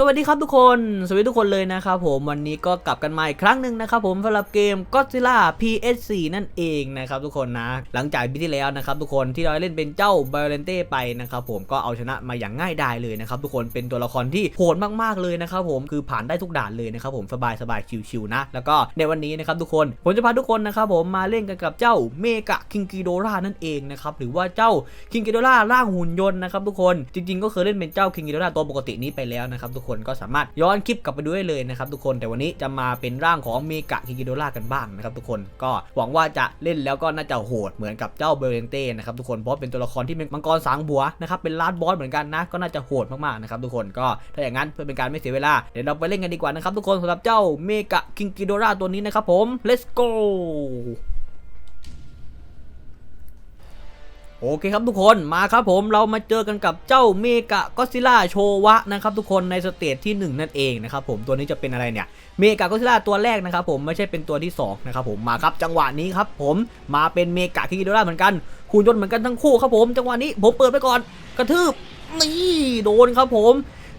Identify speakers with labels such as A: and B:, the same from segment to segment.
A: สวัสดีครับทุกคน สวัสดีทุกคนเลยนะครับผมวันนี้ก็กลับกันมาอีกครั้งหนึ่งนะครับผมสำหรับเกม Godzilla PS4 นั่นเองนะครับทุกคนนะ หลังจากปีที่แล้วนะครับทุกคนที่เราเล่นเป็นเจ้า b i o l e n t e ไปนะครับผมก็เอาชนะมาอย่างง่ายดายเลยนะครับทุกคนเป็นตัวละครที่โหดมากๆเลยนะครับผมคือผ่านได้ทุกด่านเลยนะครับผมสบายสบายๆชิวๆนะ แล้วก็ในวันนี้นะครับทุกคนผมจะพาทุกคนนะครับผมมาเล่นกันกับเจ้าเมกะคิงกิโดรานั่นเองนะครับหรือว่าเจ้าคิงกิโดล่าร่างหุ่นยนต์นะครับทุกคนจริง ๆ ก็เคยเล่นเป็นเจ้าคิงกิโดล่าตัวปกตินี้ไปแล้วนะครับทุกคนก็สามารถย้อนคลิปกลับไปดูได้เลยนะครับทุกคนแต่วันนี้จะมาเป็นร่างของเมกะคิงกิโดล่ากันบ้างนะครับทุกคนก็หวังว่าจะเล่นแล้วก็น่าจะโหดเหมือนกับเจ้าเบรนเต้นะครับทุกคนเพราะเป็นตัวละครที่เป็นมังกรสางบัวนะครับเป็นลาดบอสเหมือนกันนะก็น่าจะโหดมากๆนะครับทุกคนก็ถ้าอย่างนั้นเพื่อเป็นการไม่เสียเวลาเดี๋ยวเราไปเล่นกันดีกว่านะครับทุกคนสำหรับเจ้าเมกะคิงกิโดล่าตัวนี้นะครับผม let's go โอเคครับทุกคนมาครับผมเรามาเจอกันกับเจ้าเมกะก็ซิล่าโชวะนะครับทุกคนในสเตจที่ 1 นั่นเองนะครับผมตัวนี้จะเป็นอะไรเนี่ยเมกะก็ซิล่าตัวแรกนะครับผมไม่ใช่เป็นตัวที่2นะครับผมมาครับจังหวะนี้ครับผมมาเป็นเมกะคิกิโดราเหมือนกันหุ่นยนต์เหมือนกันทั้งคู่ครับผมจังหวะนี้ผมเปิดไปก่อนกระทืบนี่โดนครับผม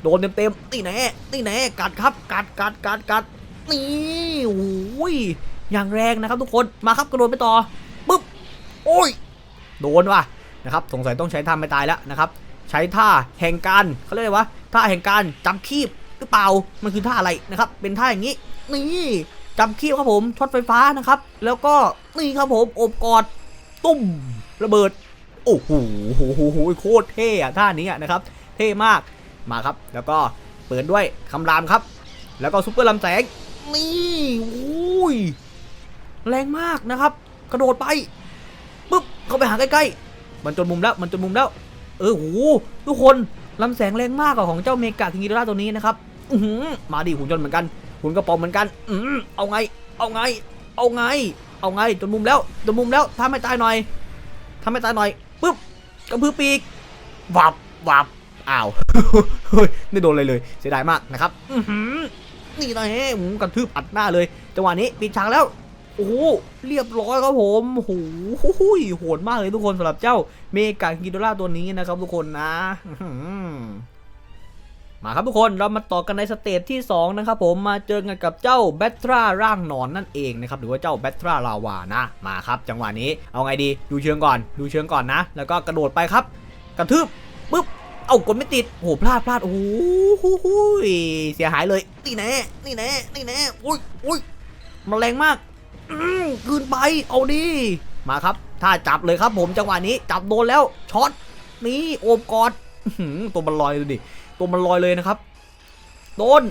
A: โดนเต็มๆนี่แน่นี่แน่กัดครับกัดกัดกัดกัดนี่โอ้ยอย่างแรงนะครับทุกคนมาครับกระโดดไปต่อปึ๊บโอ้ย โดนว่ะนะครับสงสัยต้องใช้ท่าไม่ตายแล้วนะครับใช้ท่าแห่งการเขาเรียกว่าท่าแห่งการจับคีบหรือเปล่ามันคือท่าอะไรนะครับเป็นท่าอย่างนี้นี่จับคีบครับผมช็อตไฟฟ้านะครับ แล้วก็นี่ครับผมอบกอดตุ้มระเบิดโอ้โหโคตรเท่อะท่านี้นะครับ เท่มากมาครับ แล้วก็เปิดด้วยคำรามครับ แล้วก็ซุปเปอร์ลำแสงนี่อุ้ยแรงมากนะครับ กระโดดไป เข้าไปหาใกล้ๆ มันจนมุมแล้ว มันจนมุมแล้ว เออ โห ทุกคนลำแสงแรงมากกว่าของเจ้าเมกะคิงกิโดราตัวนี้นะครับอือหือมาดิหุ่นยนต์เหมือนกัน หุ่นกระป๋องเหมือนกัน อืเอาไง เอาไง เอาไง เอาไง จนมุมแล้ว จนมุมแล้วถ้าไม่ตายหน่อยถ้าไม่ตายหน่อยปุ๊บกระพือปีกวับวับอ้าวเฮ้ยไม่โดนเลยเลย เสียดายมากนะครับอือหือนี่นะเฮ้หืมกระทืบอัดหน้าเลย จังหวะนี้ปิดฉากแล้ว โอ้โหเรียบร้อยครับผมโอ้โหโหดมากเลยทุกคนสำหรับเจ้าเมกากิโดล่าตัวนี้นะครับทุกคนนะมาครับทุกคนเรามาต่อกันในสเตจที่ 2 นะครับผมมาเจอกันกับเจ้าแบทราร่างนอนนั่นเองนะครับหรือว่าเจ้าแบทราลาวานะมาครับ จังหวะนี้เอาไงดีดูเชิงก่อน ดูเชิงก่อนนะ แล้วก็กระโดดไปครับ กระทืบปุ๊บเอากดไม่ติดโอ้โหพลาดพลาดโอ้โหเสียหายเลยนี่แน่นี่แน่นี่แน่อุ้ยอุ้ยมันแรงมาก อืมคืนไป เอาดิ มาครับ ถ้าจับเลยครับผมจังหวะนี้ จับโดนแล้ว ช็อต นี่โอบกอดตัวมันลอยดูดิ ตัวมันลอยเลยนะครับ โดน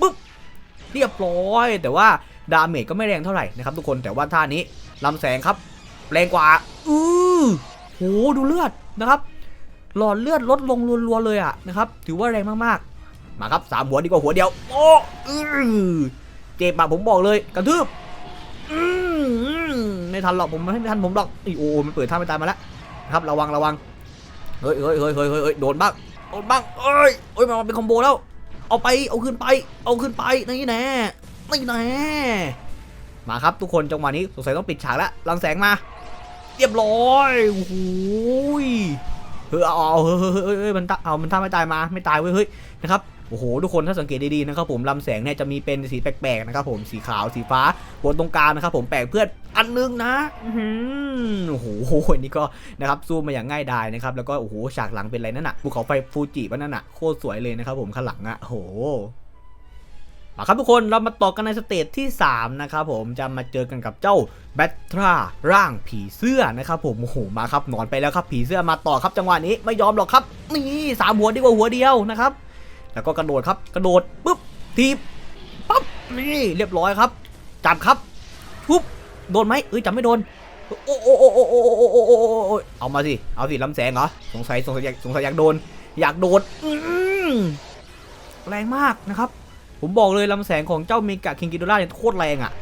A: ปึ๊บ เรียบร้อย แต่ว่าดาเมจก็ไม่แรงเท่าไหร่นะครับทุกคน แต่ว่าท่านี้ลำแสงครับ แรงกว่า อือโห ดูเลือดนะครับ หลอดเลือดลดลงรัวๆเลยอะนะครับ ถือว่าแรงมากๆ มาครับสามหัวดีกว่าหัวเดียว โอ้อือเจ็บอะผมบอกเลย กระทืบ ไม่ทันหรอกผมไม่ทันผมหรอกอีโอมันเปิดท่าไม่ตายมาแล้วครับระวังระวังเฮ้ยเฮ้ยเฮ้ยเฮ้ยเฮ้ยโดนบ้างโดนบ้างเอ้ยเอ้ยมันเป็นคอมโบแล้ว เอาไปเอาขึ้นไป เอาขึ้นไปนี่แน่นี่แน่มาครับทุกคนจังหวะนี้สงสัยต้องปิดฉากแล้วลังแสงมา เรียบร้อยโอ้โหยเฮ้ยเอาเอาเฮ้ยเฮ้ยเฮ้ยเฮ้ยมันเอามันท่าไม่ตายมาไม่ตายเว้ยเฮ้ยนะครับ อ้โหทุกคนถ้าสังเกตดีๆนะครับผมลำแสงเนี่ยจะมีเป็นสีแปลกๆนะครับผมสีขาวสีฟ้าบนตรงกลางนะครับผมแปลกเพื่อนอันนึงนะอื้อหือโอ้โหอันนี้ก็นะครับซูมมาอย่างง่ายดายนะครับแล้วก็โอ้โหฉากหลังเป็นอะไรนั่นน่ะภูเขาไฟฟูจิวะนั่นน่ะโคตรสวยเลยนะครับผมข้างหลังอะโอ้โหมาครับทุกคนเรามาต่อกันในสเตจที่ 3 นะครับผมจะมาเจอกันกับเจ้าแบททราร่างผีเสื้อนะครับผมโอ้โหมาครับนอนไปแล้วครับผีเสื้อมาต่อครับจังหวะนี้ไม่ยอมหรอกครับนี่สามหัวดีกว่าหัวเดียวนะครับ แล้วก็กระโดดครับ กระโดดปุ๊บทีปั๊บนี่เรียบร้อยครับจับครับปุ๊บโดนไหมเอ้ยจับไม่โดนโอ้โอ้โอ้โอ้โอ้โอ้โอ้เอามาสิเอาสิลำแสงเหรอสงสัยสงสัยอยากสงสัยอยากโดน อยากโดนแรงมากนะครับ ผมบอกเลยลำแสงของเจ้าเมกะคิงกิโดราเนี่ยโคตรแรงอะ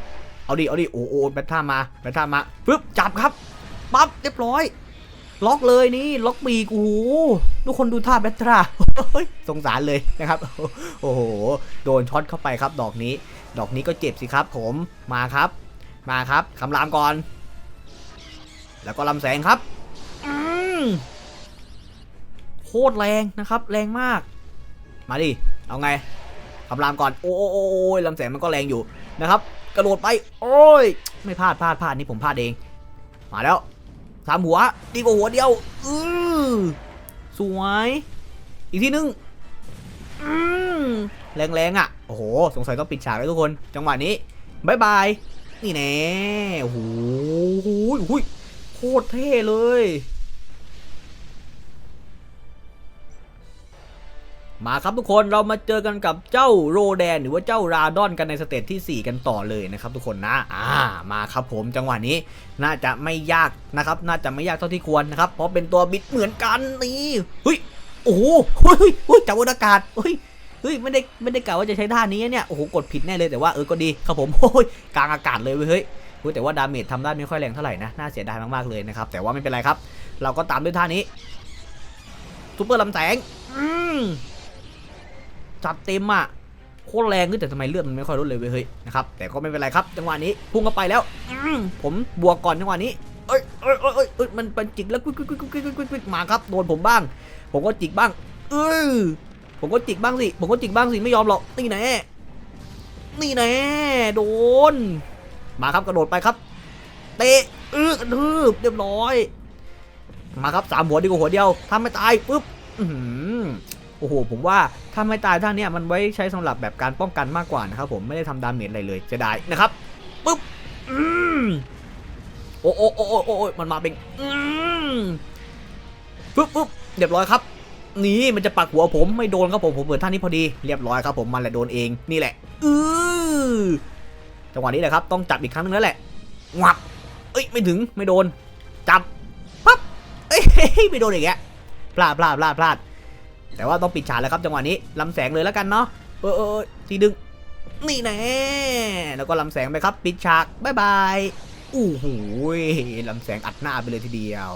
A: เอาดิเอาดิโอ้โอ้แบทท่ามาแบทท่ามาปึ๊บจับครับปั๊บเรียบร้อย ล็อกเลยนี่ล็อกปีกโอ้โหทุกคนดูท่าแบทท่า สงสารเลยนะครับ โอ้โห โดนช็อตเข้าไปครับ ดอกนี้ ดอกนี้ก็เจ็บสิครับ ผม มาครับ มาครับคำรามก่อน แล้วก็ลำแสงครับโคตรแรงนะครับ แรงมาก มาดิ เอาไงคำรามก่อน โอ้โอ้โอ้โอ้ยลำแสงมันก็แรงอยู่นะครับ กระโดดไป โอ้ย ไม่พลาดพลาดพลาดนี่ผมพลาดเอง มาแล้วสามหัว ดีกว่าหัวเดียว อือสวย อีกทีนึงแรงๆอะ โอ้โห สงสัยต้องปิดฉากแล้วทุกคน จังหวะนี้บายบาย นี่แน่โอ้โหหุยโคตรเท่เลย มาครับทุกคนเรามาเจอกันกับเจ้าโรแดน หรือว่าเจ้าราดอนกันในสเตจที่ 4 กันต่อเลยนะครับทุกคนนะ อ่า มาครับผมจังหวะนี้น่าจะไม่ยากนะครับ น่าจะไม่ยากเท่าที่ควรนะครับ เพราะเป็นตัวบิดเหมือนกันนี่เฮ้ย โอ้โหเฮ้ยเฮ้ยจับบนอากาศเฮ้ยเฮ้ยไม่ได้ไม่ได้กล่าวว่าจะใช้ท่านี้เนี่ยโอ้โหกดผิดแน่เลยแต่ว่าเออก็ดีครับผมโอ้ยกลางอากาศเลยเฮ้ยเฮ้ยแต่ว่าดาเมจทำได้ไม่ค่อยแรงเท่าไหร่นะน่าเสียดายมากๆเลยนะครับแต่ว่าไม่เป็นไรครับ เราก็ตามด้วยท่านี้ซุปเปอร์ลำแสงอืมจัดเต็มอะโคตรแรงขึ้นแต่ทำไมเลือดมันไม่ค่อยลดเลยเว้ยเฮ้ยนะครับแต่ก็ไม่เป็นไรครับ จังหวะนี้พุ่งเข้าไปแล้วผมบวกก่อนจังหวะนี้เอ้ยเอ้ยเอ้ยเอ้ยมันเป็นจิกแล้วกุ๊กกุ๊กกุ๊กกุ๊กกุ๊กกุ๊กมาครับโดนผมบ้าง ผมก็จิกบ้างเออผมก็จิกบ้างสิ ผมก็จิกบ้างสิ ไม่ยอมหรอก นี่แน่ นี่แน่ โดน มาครับกระโดดไปครับ เตะเออกระทืบเรียบร้อย มาครับสามหัวดีกว่าหัวเดียวทำไม่ตายปุ๊บโอ้โห ผมว่าถ้าไม่ตายท่าเนี้ยมันไว้ใช้สำหรับแบบการป้องกันมากกว่านะครับผมไม่ได้ทำดาเมจอะไรเลยจะได้นะครับปุ๊บอืมโอ้โอ้โอ้โอ้มันมาเป็นปุ๊บปุ๊บ เรียบร้อยครับนี่มันจะปักหัวผมไม่โดนครับผมผมเปิดท่านี้พอดีเรียบร้อยครับผมมันแหละโดนเองนี่แหละอือจังหวะนี้แหละครับต้องจับอีกครั้งนึงแล้วแหละงับเอ้ยไม่ถึงไม่โดน จับปั๊บเอ้ยไม่โดนอีกแกพลาดพลาดพลาดพลาดแต่ว่าต้องปิดฉากแล้วครับจังหวะนี้ลำแสงเลยแล้วกันเนาะเออเออเออทีดึงนี่แน่แล้วก็ลำแสงไปครับ ปิดฉากบายบายอู้หูยลำแสงอัดหน้าไปเลยทีเดียว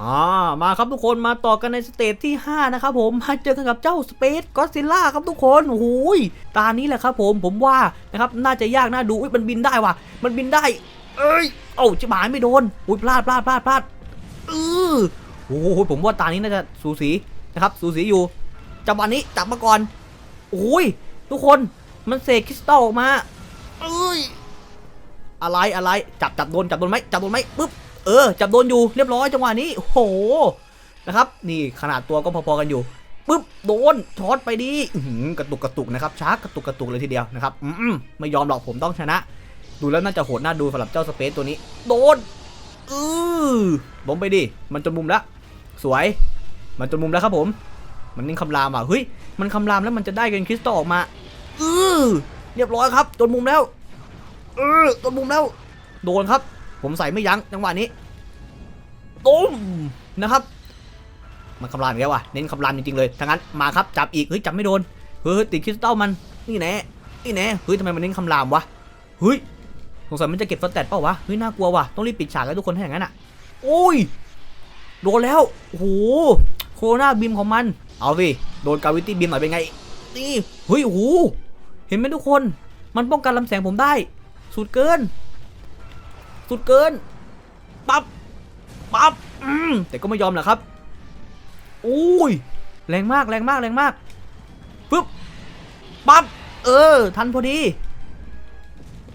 A: อ่ามาครับทุกคนมาต่อกันในสเตจที่ 5 นะครับผมมาเจอกันกับเจ้าสเปซก็ซิล่าครับทุกคนโอ้ยตานี้แหละครับผมผมว่านะครับน่าจะยากน่าดูอุ้ยมันบินได้ว่ะ มันบินได้ เอ้ยเอ้าจิบหายไม่โดนอุ้ยพลาดพลาดพลาดพลาดเออโอ้โหผมว่าตานี้น่าจะสูสีนะครับสูสีอยู่จังหวะนี้จับมาก่อนโอ้ยทุกคนมันเสกคริสตัลออกมาเอ้ยอะไรอะไรจับจับโดนจับโดนไหมจับโดนไหมปึ๊บ เออ จับโดนอยู่เรียบร้อยจังหวะนี้โหนะครับ นี่ขนาดตัวก็พอๆกันอยู่ปึ๊บโดนช็อตไปดิอื้อหือกระตุกกระตุกนะครับชาร์จกระตุกกระตุกเลยทีเดียวนะครับอืมไม่ยอมหรอกผมต้องชนะ ดูแล้วน่าจะโหดน่าดูสำหรับเจ้าสเปซตัวนี้ โดนอือล้มไปดิมันจนมุมแล้วสวย มันจนมุมแล้วครับผม มันนิ่งคำรามอะเฮ้ยมันคำรามแล้วมันจะได้กันคริสตัลออกมาอือเรียบร้อยครับจนมุมแล้วเออจนมุมแล้ว โดนครับ ผมใส่ไม่ยั้งจังหวะนี้ตุ้มนะครับมันคำรามอีกแล้วว่ะเน้นคำรามจริงๆเลยทั้งนั้นมาครับจับอีกเฮ้ยจับไม่โดนเฮ้ยติดคริสตัลมันนี่แน่นี่แน่เฮ้ยทำไมมันเน้นคำรามวะเฮ้ยสงสัยมันจะเก็บสแตทเปล่าวะเฮ้ยน่ากลัวว่ะต้องรีบปิดฉากให้ทุกคนให้อย่างนั้นอะโอ้ยโดนแล้วโอ้โหโคโรนาบีมของมันเอาสิโดนกาวิตี้บีมหน่อยเป็นไงนี่เฮ้ยโอ้โหเห็นไหมทุกคน มันป้องกันลำแสงผมได้ สุดเกิน สุดเกิน ปั๊บปั๊บอืมแต่ก็ไม่ยอมแหละครับโอ้ยแรงมากแรงมากแรงมากปึ๊บปั๊บเออ ทันพอดี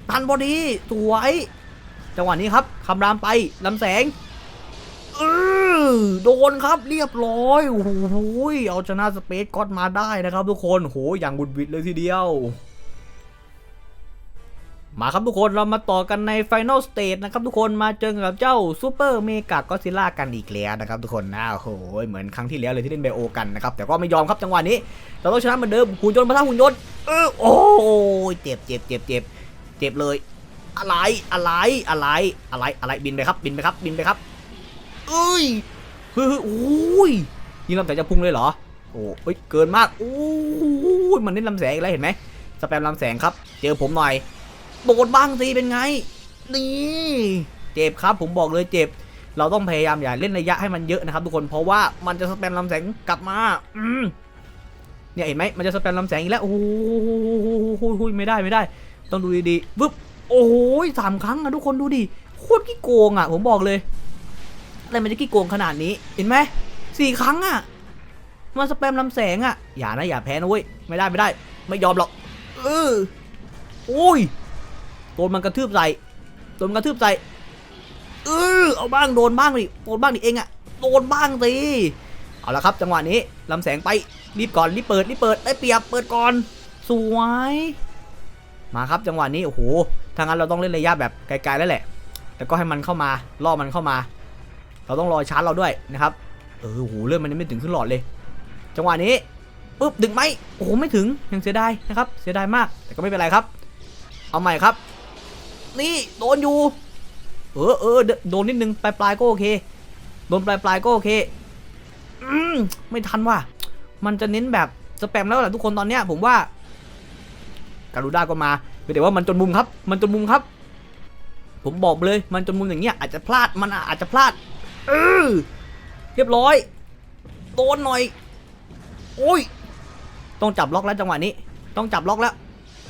A: ทันพอดี สวย จังหวะนี้ครับคำรามไปลำแสงเออโดนครับเรียบร้อยโอ้โหเอาชนะสเปซก็อดมาได้นะครับทุกคนโหอย่างบุดบิดเลยทีเดียว มาครับทุกคนเรามาต่อกันใน Final Stage นะครับทุกคนมาเจอกับเจ้าซูเปอร์เมกาก็ซิล่ากันอีกแล้วนะครับทุกคนนะโอ้โหเหมือนครั้งที่แล้วเลยที่เล่นไบโอกันนะครับแต่ก็ไม่ยอมครับจังหวะนี้ เราต้องชนะเหมือนเดิมหุ่นยนต์มาท่าหุ่นยนต์เออโอ้ยเจ็บเจ็บเจ็บเจ็บเจ็บเลยอะไรอะไรอะไรอะไรอะไรบินไปครับบินไปครับบินไปครับเอ้ยเฮ้ยโอ้ยยิงลำแสงจะพุ่งเลยเหรอโอ้ยเกินมากโอ้ยมันเน้นลำแสงอีกแล้วเห็นไหมสแปมลำแสงครับ เจอผมหน่อย โดนบ้างสิเป็นไง นี่เจ็บครับผมบอกเลยเจ็บ เราต้องพยายามอย่าเล่นระยะให้มันเยอะนะครับ ทุกคนเพราะว่ามันจะสแปมลำแสงกลับมาอืมเนี่ยเห็นไหมมันจะสแปมลำแสงอีกแล้วโอ้โหไม่ได้ไม่ได้ ต้องดูดีๆปึ๊บโอ้ยสามครั้งอะทุกคนดูดิโคตรขี้โกงอะผมบอกเลยอะไรมันจะขี้โกงขนาดนี้เห็นไหมสี่ครั้งอะมาสแปมลำแสงอะอย่านะอย่าแพ้นะเว้ยไม่ได้ไม่ได้ ไม่ยอมหรอกเออโอ้ย โดนมันกระทืบใส่โดนมันกระทืบใส่เออเอาบ้างโดนบ้างดิโดนบ้างดิเองอะโดนบ้างสิเอาละครับ จังหวะนี้ลำแสงไปรีบก่อนรีบเปิดรีบเปิดได้เปรียบเปิดก่อนสวยมาครับจังหวะนี้โอ้โหทางนั้นเราต้องเล่นระยะแบบไกลๆแล้วแหละ แล้วก็ให้มันเข้ามาล่อมันเข้ามา เราต้องรอชาร์จเราด้วยนะครับเออโอ้โหเลื่อนมันยังไม่ถึงขึ้นหลอดเลย จังหวะนี้ปุ๊บดึงไหมโอ้โหไม่ถึงยังเสียดายนะครับ เสียดายมากแต่ก็ไม่เป็นไรครับ เอาใหม่ครับ นี่โดนอยู่ เออเออโดนนิดนึงปลายปลายก็โอเค โดนปลายปลายก็โอเค อืมไม่ทันว่ะ มันจะเน้นแบบสแปมแล้วแหละทุกคนตอนเนี้ยผมว่า การูด้าก็มาแต่ว่ามันจนมุมครับ มันจนมุมครับ ผมบอกเลย มันจนมุมอย่างเงี้ยอาจจะพลาด มันอาจจะพลาด เออเรียบร้อย โดนหน่อย โอ้ย ต้องจับล็อกแล้วจังหวะนี้ ต้องจับล็อกแล้ว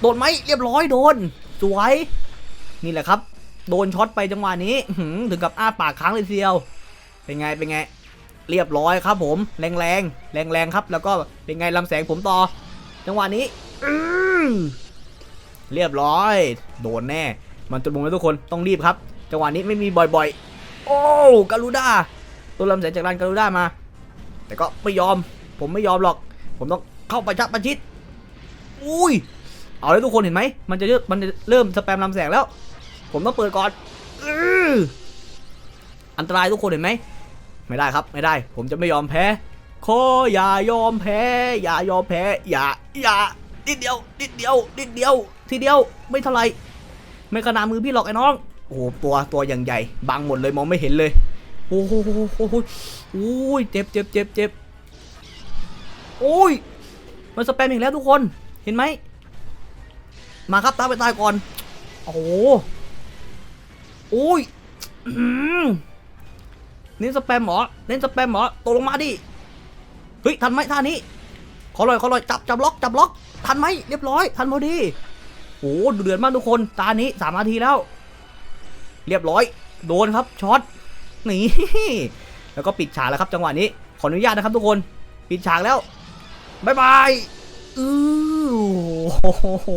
A: โดนไหมเรียบร้อยโดน สวย นี่แหละครับ โดนช็อตไปจังหวะนี้ถึงกับอ้าปากค้างเลยเดียว เป็นไงเป็นไง เรียบร้อยครับผมแรงแรงแรงแรงครับ แล้วก็เป็นไงลำแสงผมต่อ จังหวะนี้เรียบร้อย โดนแน่ มันจนมุมแล้วทุกคนต้องรีบครับ จังหวะนี้ไม่มีบ่อยๆ โอ้การูด้าตัวลำแสงจากร้านการูด้ามา แต่ก็ไม่ยอม ผมไม่ยอมหรอก ผมต้องเข้าไปชักประชิดอุ้ย เอาเลยทุกคนเห็นไหม มันจะเริ่มมันจะเริ่มสแปมลำแสงแล้ว ผมต้องเปิดก่อนอันตรายทุกคนเห็นไหม ไม่ได้ครับไม่ได้ ผมจะไม่ยอมแพ้ขออย่ายอมแพ้ อย่ายอมแพ้ อย่า อย่า นิดเดียว นิดเดียว นิดเดียว ทีเดียว ไม่เท่าไร ไม่ขนาดมือพี่หรอกไอ้น้อง โอ้โห ตัว ตัวอย่างใหญ่ บังหมดเลย มองไม่เห็นเลย โอ้โหโอ้โหโอ้ยเจ็บเจ็บเจ็บเจ็บโอ้ย มันสแปมอีกแล้วทุกคน เห็นไหม มาครับตามไปตายก่อน โอ้โห อ้ยเน้นสแปมเหรอเน้นสแปมเหรอตกลงมาดิ เฮ้ย ทันไหมท่านี้ ขอลอยขอลอยจับจับล็อกจับล็อก ทันไหมเรียบร้อย ทันพอดีโอ้ดุเดือดมากทุกคน ตานี้สามนาทีแล้ว เรียบร้อย โดนครับช็อตนี่แล้วก็ปิดฉากแล้วครับจังหวะนี้ ขออนุญาตนะครับทุกคน ปิดฉากแล้วบายบาย อือ โอ้โห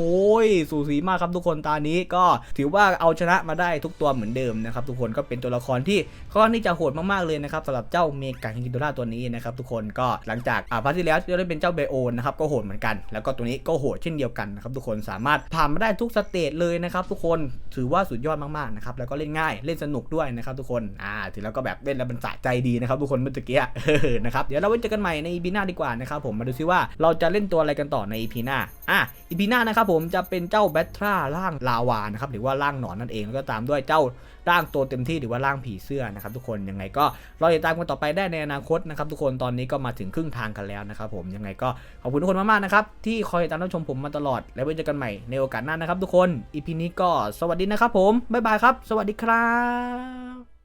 A: สูสีมากครับทุกคนตานี้ก็ถือว่าเอาชนะมาได้ทุกตัวเหมือนเดิมนะครับทุกคนก็เป็นตัวละครที่ค่อนที่จะโหดมากๆเลยนะครับสำหรับเจ้าเมกาคิกิโดราตัวนี้นะครับทุกคนก็หลังจากอ่าพาร์ทที่แล้วที่ได้เป็นเจ้าเบโอนนะครับก็โหดเหมือนกัน แล้วก็ตัวนี้ก็โหดเช่นเดียวกันนะครับทุกคนสามารถผ่านมาได้ทุกสเตจเลยนะครับทุกคนถือว่าสุดยอดมากๆนะครับแล้วก็เล่นง่ายเล่นสนุกด้วยนะครับทุกคนอ่าถือแล้วก็แบบเล่นแล้วมันสะใจดีนะครับทุกคนเมื่อกี้นะครับเดี๋ยวเราไว้เจอกันใหม่ใน EP หน้าดีกว่านะครับผมมาดูซิว่าเราจะเล่นตัวอะไรกันต่อใน EP หน้าอะ EP หน้านะครับผมจะเป็นเจ้าแบททราร่างลาวานะครับหรือว่าร่างหนอนนั่นเองแล้วก็ตามด้วยเจ้าร่างตัวเต็มที่หรือว่าร่างผีเสื้อนะครับทุกคนยังไงก็รอติดตามกันต่อไปได้ในอนาคตนะครับทุกคนตอนนี้ก็มาถึงครึ่งทางกันแล้วนะครับผมยังไงก็ขอบคุณทุกคนมากๆนะครับที่คอยติดตามรับชมผมมาตลอด แล้วไว้เจอกันใหม่ในโอกาสหน้านะครับ ทุกคน EP นี้ก็สวัสดีนะครับผมบ๊ายบายครับ สวัสดีครับ